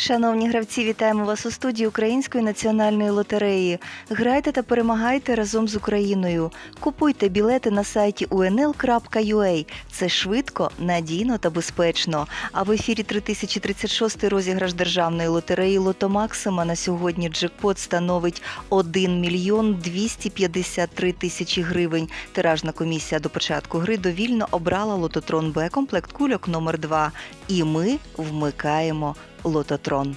Шановні гравці, вітаємо вас у студії Української національної лотереї. Грайте та перемагайте разом з Україною. Купуйте білети на сайті unl.ua. Це швидко, надійно та безпечно. А в ефірі 3036 розіграш державної лотереї Лото Максима на сьогодні джекпот становить 1 мільйон 253 тисячі гривень. Тиражна комісія до початку гри довільно обрала лототрон Б комплект кульок номер 2 І ми вмикаємо лототрон.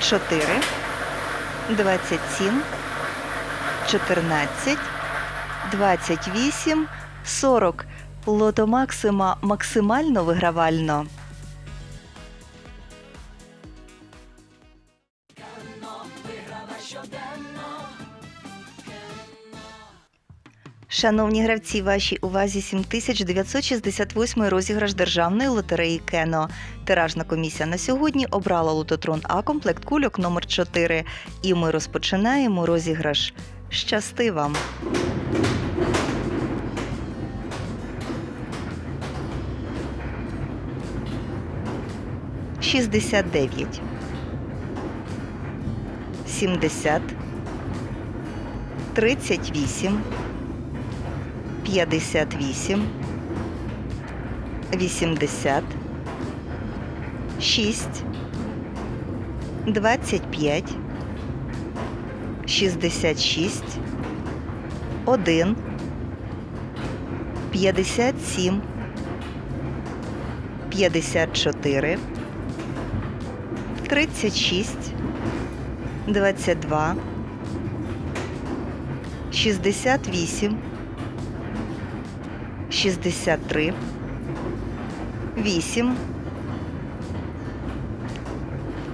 Чотири, двадцять сім, чотирнадцять, двадцять вісім, сорок. Лото Максима максимально вигравально. Шановні гравці, вашій увазі 7968 розіграш державної лотереї Кено. Тиражна комісія на сьогодні обрала лототрон А комплект кульок номер 4 І ми розпочинаємо розіграш. Щасти вам! Шістдесят дев'ять. Сімдесят. Тридцять вісім. 58, 80, 6, 25, 66, 1, 57, 54, 36, 22, 68, 63, 8,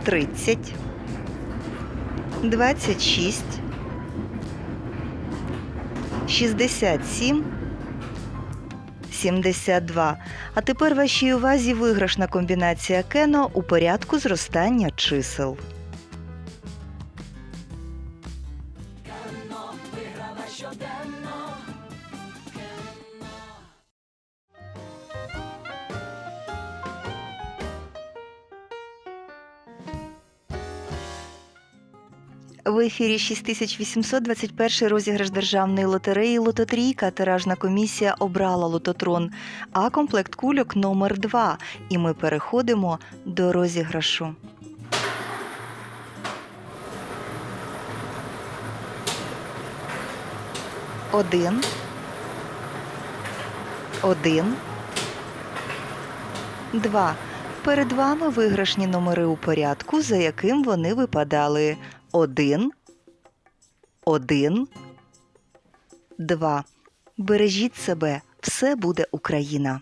30, 26, 67, 72. А тепер вашій увазі виграшна комбінація Кено у порядку зростання чисел. В ефірі 6821 розіграш державної лотереї Лототрійка. Тиражна комісія обрала лототрон, а комплект кульок номер 2 І ми переходимо до розіграшу. Один. Один. Два. Перед вами виграшні номери у порядку, за яким вони випадали. Один. Один. Два. Бережіть себе. Все буде Україна.